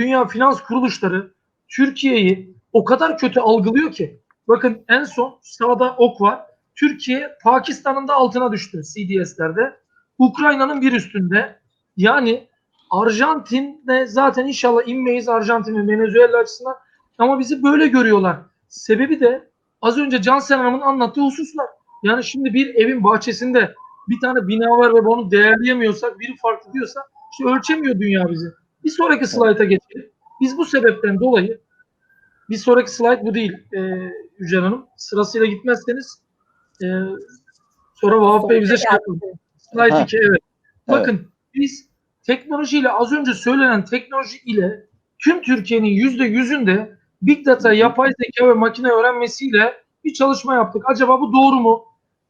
dünya finans kuruluşları Türkiye'yi o kadar kötü algılıyor ki. Bakın en son sağda ok var. Türkiye Pakistan'ın da altına düştü CDS'lerde. Ukrayna'nın bir üstünde. Yani Arjantin'de zaten inşallah inmeyiz Arjantin ve Venezuela açısından. Ama bizi böyle görüyorlar. Sebebi de az önce Cansel Hanım'ın anlattığı hususlar. Yani şimdi bir evin bahçesinde bir tane bina var ve bunu değerleyemiyorsak, biri farklı diyorsa işte ölçemiyor dünya bizi. Bir sonraki slayta geçelim. Biz bu sebepten dolayı bir sonraki slide bu değil e, Yücel Hanım. Sırasıyla gitmezseniz e, sonra Vahap Bey bize şey yapın. Slide Ha. 2 evet. Bakın biz teknolojiyle az önce söylenen teknoloji ile tüm Türkiye'nin yüzde yüzünde Big Data, yapay zeka ve makine öğrenmesiyle bir çalışma yaptık. Acaba bu doğru mu?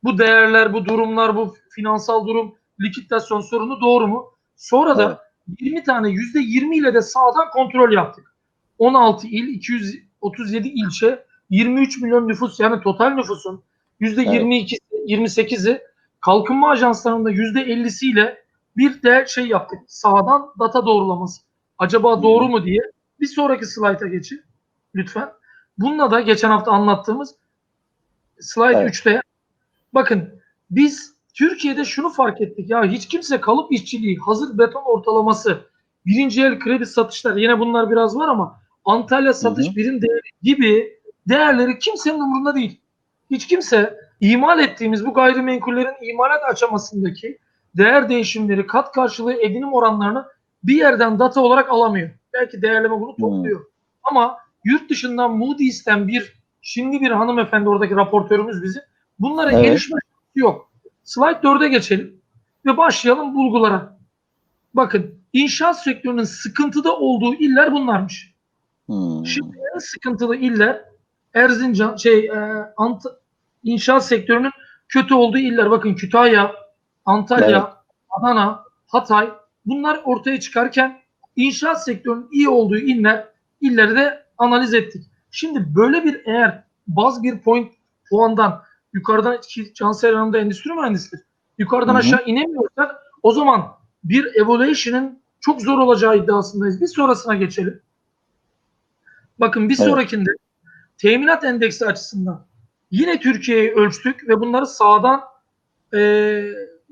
Bu değerler, bu durumlar, bu finansal durum, likitasyon sorunu doğru mu? Sonra da 20 tane yüzde 20 ile de sağdan kontrol yaptık. 16 il, 237 ilçe, 23 milyon nüfus yani total nüfusun yüzde Evet. 22'si, 28'i kalkınma ajanslarında yüzde 50'siyle bir de şey yaptık. Sağdan data doğrulaması. Acaba doğru mu diye. Bir sonraki slayta geçin lütfen. Bununla da geçen hafta anlattığımız slide Evet. 3'te bakın biz Türkiye'de şunu fark ettik ya hiç kimse kalıp işçiliği, hazır beton ortalaması, birinci el kredi satışlar yine bunlar biraz var ama Antalya satış Hı hı. birim değeri gibi değerleri kimsenin umurunda değil. Hiç kimse imal ettiğimiz bu gayrimenkullerin imalat aşamasındaki değer değişimleri, kat karşılığı edinim oranlarını bir yerden data olarak alamıyor. Belki değerleme bunu topluyor. Ama yurt dışından Moody's'ten bir şimdi bir hanımefendi oradaki raportörümüz bizim. Bunlara Evet. erişme yok. Slide 4'e geçelim ve başlayalım bulgulara. Bakın inşaat sektörünün sıkıntıda olduğu iller bunlarmış. Hmm. Şimdi en sıkıntılı iller Erzincan, şey, e, Ant inşaat sektörünün kötü olduğu iller. Bakın Kütahya, Antalya, Evet. Adana, Hatay bunlar ortaya çıkarken inşaat sektörünün iyi olduğu iller, illeri de analiz ettik. Şimdi böyle bir eğer baz bir point puandan yukarıdan ki Cansel Hanım da endüstri mühendisidir. Yukarıdan Hı hı. aşağı inemiyorsak o zaman bir evaluation'ın çok zor olacağı iddiasındayız. Bir sonrasına geçelim. Bakın bir Evet. sonrakinde teminat endeksi açısından yine Türkiye'yi ölçtük ve bunları sağdan e,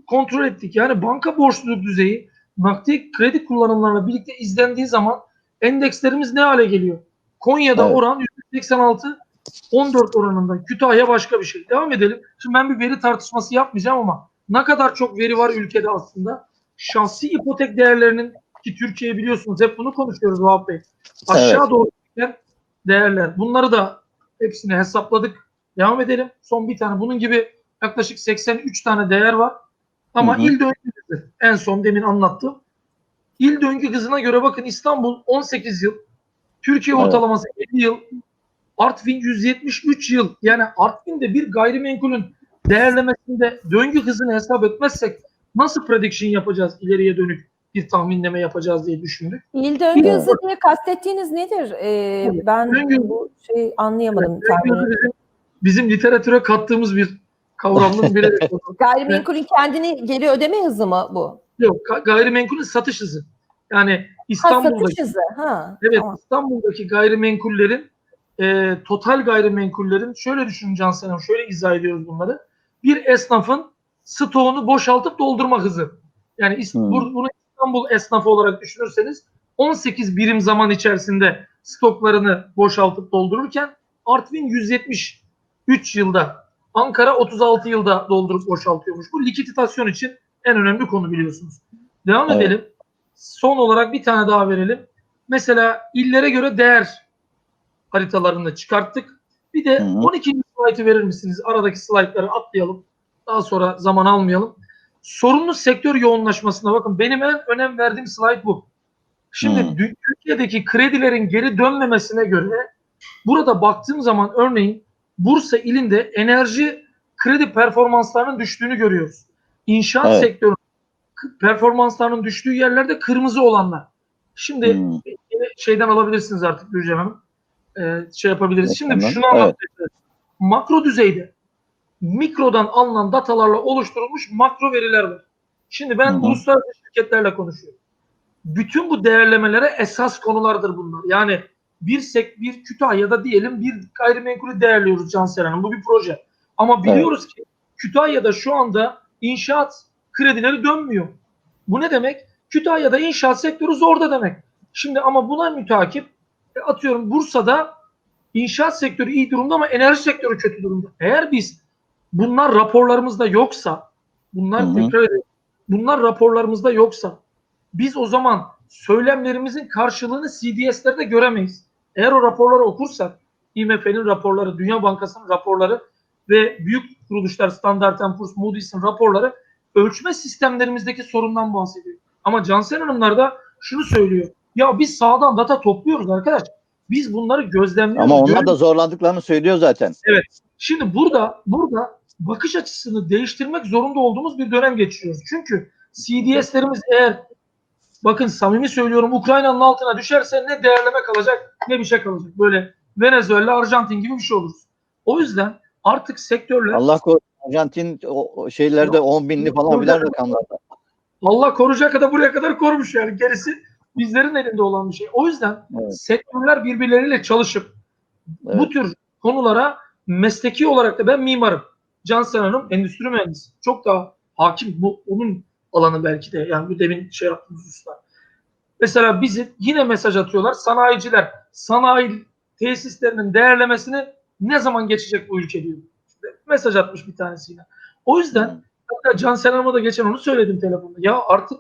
kontrol ettik. Yani banka borçluluk düzeyi nakdi kredi kullanımlarla birlikte izlendiği zaman endekslerimiz ne hale geliyor? Konya'da Evet. oran %86 14 oranında. Kütahya başka bir şey. Devam edelim. Şimdi ben bir veri tartışması yapmayacağım ama ne kadar çok veri var ülkede aslında. Şahsi ipotek değerlerinin ki Türkiye biliyorsunuz hep bunu konuşuyoruz Vahap Bey. Aşağı Evet. doğru değerler. Bunları da hepsini hesapladık. Devam edelim. Son bir tane. Bunun gibi yaklaşık 83 tane değer var. Ama Hı hı. il döngü hızı en son demin anlattım. İl döngü hızına göre bakın İstanbul 18 yıl, Türkiye Evet. ortalaması 50 yıl, Artvin 173 yıl. Yani Artvin'de bir gayrimenkulün değerlemesinde döngü hızını hesap etmezsek nasıl prediction yapacağız ileriye dönük bir tahminleme yapacağız diye düşündük. İl döngü hızı diye kastettiğiniz nedir? Ee, Evet, ben döngü- bu şeyi anlayamadım. Bizim, bizim literatüre kattığımız bir kavramın biri. Gayrimenkulün kendini geri ödeme hızı mı bu? Yok, ga- gayrimenkulün satış hızı. Yani Ha İstanbul'daki satış hızı. Ha. Evet tamam. İstanbul'daki gayrimenkullerin e, total gayrimenkullerin şöyle düşünün Cansen Hanım, şöyle izah ediyoruz bunları. Bir esnafın stoğunu boşaltıp doldurma hızı. Yani Hmm. bu- bunu İstanbul esnafı olarak düşünürseniz 18 birim zaman içerisinde stoklarını boşaltıp doldururken Artvin 173 yılda, Ankara 36 yılda doldurup boşaltıyormuş. Bu likiditasyon için en önemli konu biliyorsunuz. Devam Evet. edelim. Son olarak bir tane daha verelim. Mesela illere göre değer haritalarını çıkarttık. Bir de Hı hı. 12. slaytı verir misiniz? Aradaki slaytları atlayalım. Daha sonra zaman almayalım. Sorunlu sektör yoğunlaşmasına bakın benim en önem verdiğim slayt bu. Şimdi Hı. dü- Türkiye'deki kredilerin geri dönmemesine göre burada baktığım zaman örneğin Bursa ilinde enerji kredi performanslarının düştüğünü görüyoruz. İnşaat Evet. sektörü performanslarının düştüğü yerlerde kırmızı olanlar. Şimdi Hmm. şeyden alabilirsiniz artık Gülcan Hanım. Ee, şey yapabiliriz. Şimdi Tamam, şunu evet. anlatacağız. Makro düzeyde mikrodan alınan datalarla oluşturulmuş makro veriler var. Şimdi ben Hı hı. uluslararası şirketlerle konuşuyorum. bütün bu değerlemelere esas konulardır bunlar. Yani bir sek bir Kütahya'da diyelim bir gayrimenkulü değerliyoruz Cansel Hanım. Bu bir proje. Ama biliyoruz ki Kütahya'da şu anda inşaat kredileri dönmüyor. Bu ne demek? Kütahya'da inşaat sektörü zorda demek. Şimdi ama buna mütakip e, atıyorum Bursa'da inşaat sektörü iyi durumda ama enerji sektörü kötü durumda. Eğer biz bunlar raporlarımızda yoksa bunlar Hı hı. tekrar ediyorum, bunlar raporlarımızda yoksa biz o zaman söylemlerimizin karşılığını CDS'lerde göremeyiz. Eğer o raporları okursak IMF'nin raporları, Dünya Bankası'nın raporları ve büyük kuruluşlar Standard Poor's, Moody's'in raporları ölçme sistemlerimizdeki sorundan bahsediyor. Ama Cansel Hanımlar da şunu söylüyor. Ya biz sağdan data topluyoruz arkadaş. Biz bunları gözlemliyoruz. Ama onlar da zorlandıklarını söylüyor zaten. Şimdi burada burada bakış açısını değiştirmek zorunda olduğumuz bir dönem geçiriyoruz. Çünkü CDS'lerimiz eğer bakın samimi söylüyorum Ukrayna'nın altına düşerse ne değerleme kalacak ne bir şey kalacak. Böyle Venezuela, Arjantin gibi bir şey oluruz. O yüzden artık sektörler Allah korusun Arjantin o, şeylerde 10 binli falan bilen rakamlarda. Allah koruyacağı kadar buraya kadar korumuş yani. Gerisi bizlerin elinde olan bir şey. O yüzden Evet. sektörler birbirleriyle çalışıp bu Evet. tür konulara mesleki olarak da ben mimarım. Cansel Hanım endüstri mühendisi. Çok daha hakim bu onun alanı belki de. Yani bu demin şey yaptığımız hususlar. Mesela bizi yine mesaj atıyorlar. Sanayiciler sanayi tesislerinin değerlemesini ne zaman geçecek bu ülke diyor. Mesaj atmış bir tanesi yine. O yüzden hatta Cansel Hanım'a da geçen onu söyledim telefonda. Ya artık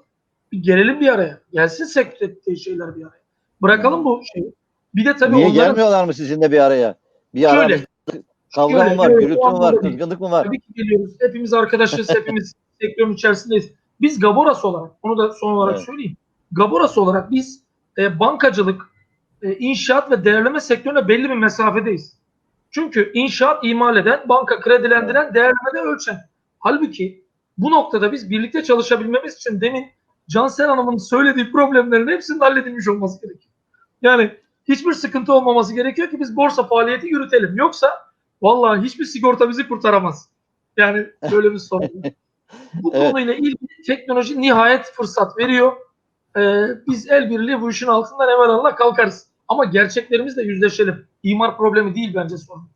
bir gelelim bir araya. Gelsin sektör şeyler bir araya. Bırakalım bu şeyi. Bir de tabii Niye onların gelmiyorlar mı sizinle bir araya? Bir Şöyle, aranızda kavga şöyle, mı var, evet, gürültü mü var, kızgınlık mı var? Tabii ki geliyoruz. Hepimiz arkadaşız. hepimiz sektörün içerisindeyiz. Biz Gaboras olarak, onu da son olarak Evet. söyleyeyim. Gaboras olarak biz e, bankacılık, e, inşaat ve değerleme sektörüne belli bir mesafedeyiz. Çünkü inşaat imal eden, banka kredilendiren, değerlemede ölçen. Halbuki bu noktada biz birlikte çalışabilmemiz için demin Cansel Hanım'ın söylediği problemlerin hepsinin halledilmiş olması gerekiyor. Yani hiçbir sıkıntı olmaması gerekiyor ki biz borsa faaliyeti yürütelim. Yoksa vallahi hiçbir sigorta bizi kurtaramaz. Yani böyle bir sorun. Bu Evet. konuyla ilgili teknoloji nihayet fırsat veriyor. Ee, biz el birliği bu işin altından hemen Allah kalkarız. Ama gerçeklerimizle yüzleşelim. İmar problemi değil bence sorun.